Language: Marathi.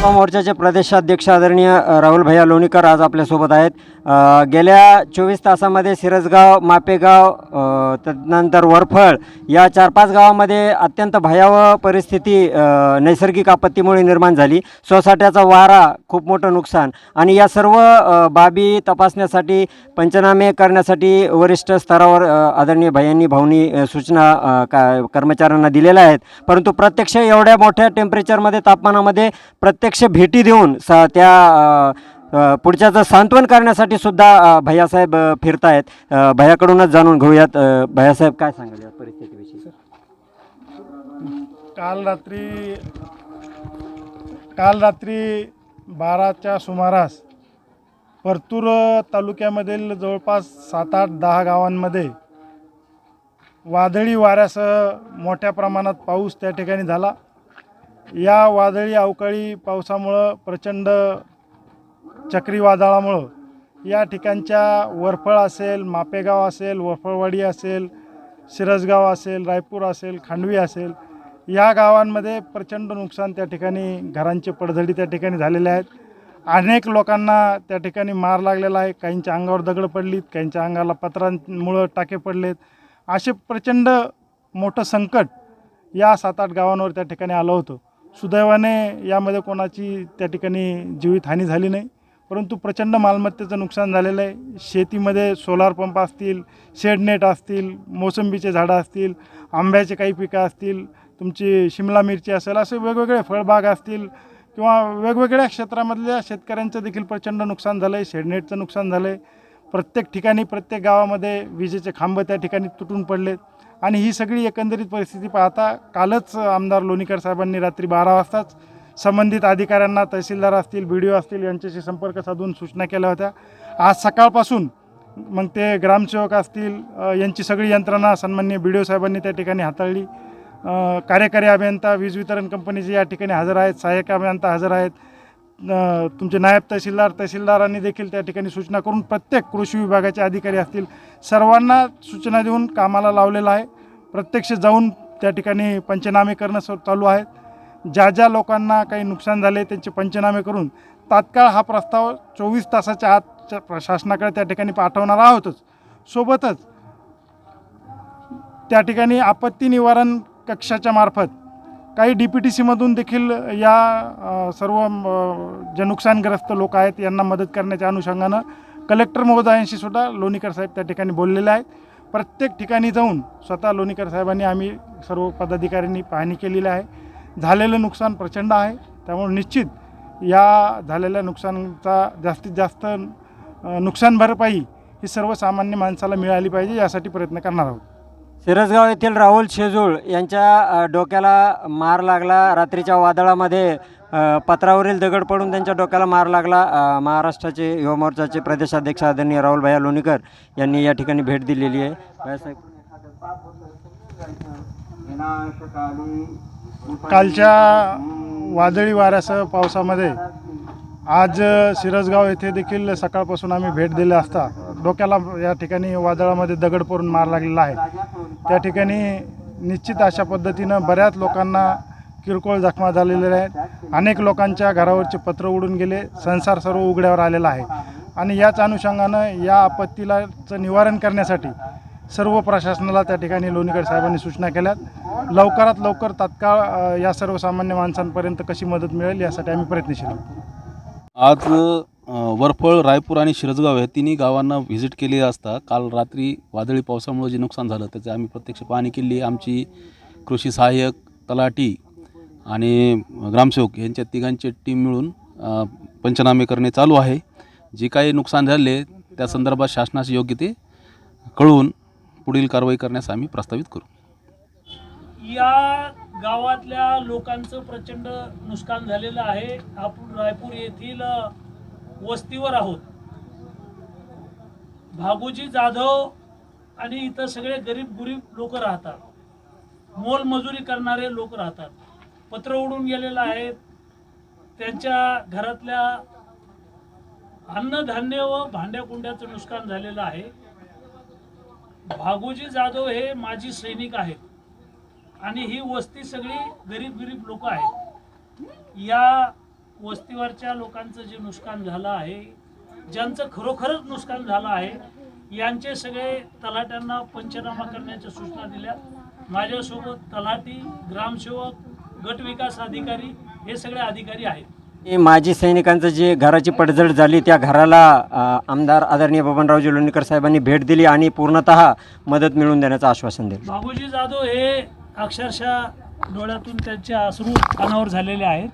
युवा मोर्चाचे प्रदेशाध्यक्ष आदरणीय राहुल भैया लोणीकर आज आपल्यासोबत आहेत. गेल्या चोवीस तासामध्ये सिरसगाव मापेगाव त्यानंतर वरफळ या चार पाच गावामध्ये अत्यंत भयावह परिस्थिती नैसर्गिक आपत्तीमुळे निर्माण झाली. सोसाट्याचा वारा खूप मोठं नुकसान आणि या सर्व बाबी तपासण्यासाठी पंचनामे करण्यासाठी वरिष्ठ स्तरावर आदरणीय भैयांनी भाऊनी सूचना का कर्मचाऱ्यांना दिलेल्या आहेत. परंतु प्रत्यक्ष एवढ्या मोठ्या टेम्परेचरमध्ये तापमानामध्ये प्रत्येक प्रत्यक्ष भेटी देऊन स त्या पुढच्याचं सांत्वन करण्यासाठी सुद्धा भैयासाहेब अ, फिरतायत. भैयाकडूनच जाणून घेऊयात. भैयासाहेब काय सांगाल या परिस्थितीविषयी? काल रात्री काल रात्री बाराच्या सुमारास परतूर तालुक्यामधील जवळपास सात आठ दहा गावांमध्ये वादळी वाऱ्यासह मोठ्या प्रमाणात पाऊस त्या ठिकाणी झाला. या वादळी अवकाळी पावसामुळं प्रचंड चक्रीवादळामुळं या ठिकाणच्या वरफळ असेल मापेगाव असेल वरफळवाडी असेल सिरसगाव असेल रायपूर असेल खांडवी असेल या गावांमध्ये प्रचंड नुकसान त्या ठिकाणी घरांचे पडझडी त्या ठिकाणी झालेले आहेत. अनेक लोकांना त्या ठिकाणी मार लागलेला आहे. काहींच्या अंगावर दगड पडलीत काहींच्या अंगाला पत्रांमुळं टाके पडलेत. असे प्रचंड मोठं संकट या सात आठ गावांवर त्या ठिकाणी आलं होतं. सुदैवाने यामध्ये कोणाची त्या ठिकाणी जीवितहानी झाली नाही. परंतु प्रचंड मालमत्तेचं नुकसान झालेलं आहे. शेतीमध्ये सोलार पंप असतील शेडनेट असतील मोसंबीचे झाडं असतील आंब्याचे काही पिकं असतील तुमची शिमला मिरची असेल असे वेगवेगळे फळबाग असतील किंवा वेगवेगळ्या क्षेत्रामधल्या शेतकऱ्यांचं देखील प्रचंड नुकसान झालं आहे शेडनेटचं नुकसान झालं आहे प्रत्येक ठिकाणी प्रत्येक गावामध्ये विजेचे खांब त्या ठिकाणी तुटून पडलेत. आणि ही सगळी एकंदरीत परिस्थिती पाहता कालच आमदार लोणीकर साहेबांनी रात्री बारा वाजताच संबंधित अधिकाऱ्यांना तहसीलदार असतील बी डी ओ असतील यांच्याशी संपर्क साधून सूचना केल्या होत्या. आज सकाळपासून मग ते ग्रामसेवक असतील यांची सगळी यंत्रणा सन्मान्य बी डी ओ साहेबांनी त्या ठिकाणी हाताळली. कार्यकारी अभियंता वीज वितरण कंपनीचे या ठिकाणी हजर आहेत सहाय्यक अभियंता हजर आहेत. तुमचे नायब तहसीलदार तहसीलदारांनी देखील त्या ठिकाणी सूचना करून प्रत्येक कृषी विभागाचे अधिकारी असतील सर्वांना सूचना देऊन कामाला लावलेलं आहे. प्रत्यक्ष जाऊन त्या ठिकाणी पंचनामे करणं स- चालू आहेत. ज्या ज्या लोकांना काही नुकसान झाले त्यांचे पंचनामे करून तात्काळ हा प्रस्ताव चोवीस तासाच्या आत प्रशासनाकडे प्र- शासनाकडे त्या ठिकाणी पाठवणार आहोतच. सोबतच त्या ठिकाणी आपत्ती निवारण कक्षाच्या मार्फत काही डी पी टी सीमधून देखील या सर्व जे नुकसानग्रस्त लोक आहेत यांना मदत करण्याच्या अनुषंगानं कलेक्टर महोदयांशी सुद्धा लोणीकर साहेब त्या ठिकाणी बोललेले आहेत. प्रत्येक ठिकाणी जाऊन स्वतः लोणीकर साहेबांनी आम्ही सर्व पदाधिकाऱ्यांनी पाहणी केलेली आहे. झालेलं नुकसान प्रचंड आहे. त्यामुळे निश्चित या झालेल्या नुकसानचा जास्तीत जास्त नुकसान भरपाई ही सर्वसामान्य माणसाला मिळाली पाहिजे यासाठी प्रयत्न करणार आहोत. सिरसगाव येथील राहुल शेजूळ यांच्या डोक्याला मार लागला. रात्रीच्या वादळामध्ये पत्रावरील दगड पडून त्यांच्या डोक्याला मार लागला. महाराष्ट्राचे युवा मोर्चाचे प्रदेशाध्यक्ष आदरणीय राहुल भैया लोणीकर यांनी या ठिकाणी भेट दिलेली आहे. कालच्या वादळी वाऱ्यासह पावसामध्ये आज सिरसगाव येथे देखील सकाळपासून आम्ही भेट दिली असता. डोक्याला या ठिकाणी वादळामध्ये दगड पडून मार लागलेला आहे. त्या ठिकाणी निश्चित अशा पद्धतीनं बऱ्याच लोकांना किरकोळ जखमा झालेल्या आहेत. अनेक लोकांच्या घरावरचे पत्र उडून गेले संसार सर्व उघड्यावर आलेला आहे. आणि याच अनुषंगानं या आपत्तीलाचं निवारण करण्यासाठी सर्व प्रशासनाला त्या ठिकाणी लोणीकर साहेबांनी सूचना केल्यात. लवकरात लवकर तात्काळ या सर्वसामान्य माणसांपर्यंत कशी मदत मिळेल यासाठी आम्ही प्रयत्नशील आहोत. आज वरफळ रायपूर आणि शिरजगाव या तिन्ही गावांना व्हिजिट केली असता काल रात्री वादळी पावसामुळे जे नुकसान झालं त्याचं आम्ही प्रत्यक्ष पाहणी केली. आमची कृषी सहाय्यक तलाठी आणि ग्रामसेवक यांच्या तिघांची टीम मिळून पंचनामे करणे चालू आहे. जे काही नुकसान झाले त्या संदर्भात शासनाशी योग्य ते कळवून पुढील कारवाई करण्यास आम्ही प्रस्तावित करू. या गावातल्या लोकांचं प्रचंड नुकसान झालेलं आहे. आपण रायपूर येथील वस्तीवर आहोत. भागोजी जाधव आणि इतर सगळे गरीब गुरीब लोक राहतात. मोलमजुरी करणारे लोक राहतात. पत्र उडून गेलेलं आहे. त्यांच्या घरातल्या अन्नधान्य व भांड्याकुंड्याचं नुकसान झालेलं आहे. भागोजी जाधव हे माजी सैनिक आहेत. आणि ही वस्ती सगळी गरीब गरीब लोक आहेत. या वस्तीवरच्या लोकांचं जे नुकसान झालं आहे ज्यांचं खरोखरच नुकसान झालं आहे यांचे सगळे तलाट्यांना पंचनामा करण्याच्या सूचना दिल्या. माझ्यासोबत तलाठी ग्रामसेवक गट विकास अधिकारी हे सगळे अधिकारी आहेत. हे माजी सैनिकांचं जे घराची पडझड झाली त्या घराला आमदार आदरणीय बबनरावजी लोणीकर साहेबांनी भेट दिली आणि पूर्णतः मदत मिळवून देण्याचं आश्वासन दिलं. बाबूजी जाधव हे अक्षरशः डोळ्यातून त्यांचे अश्रू अनावर झालेले आहेत.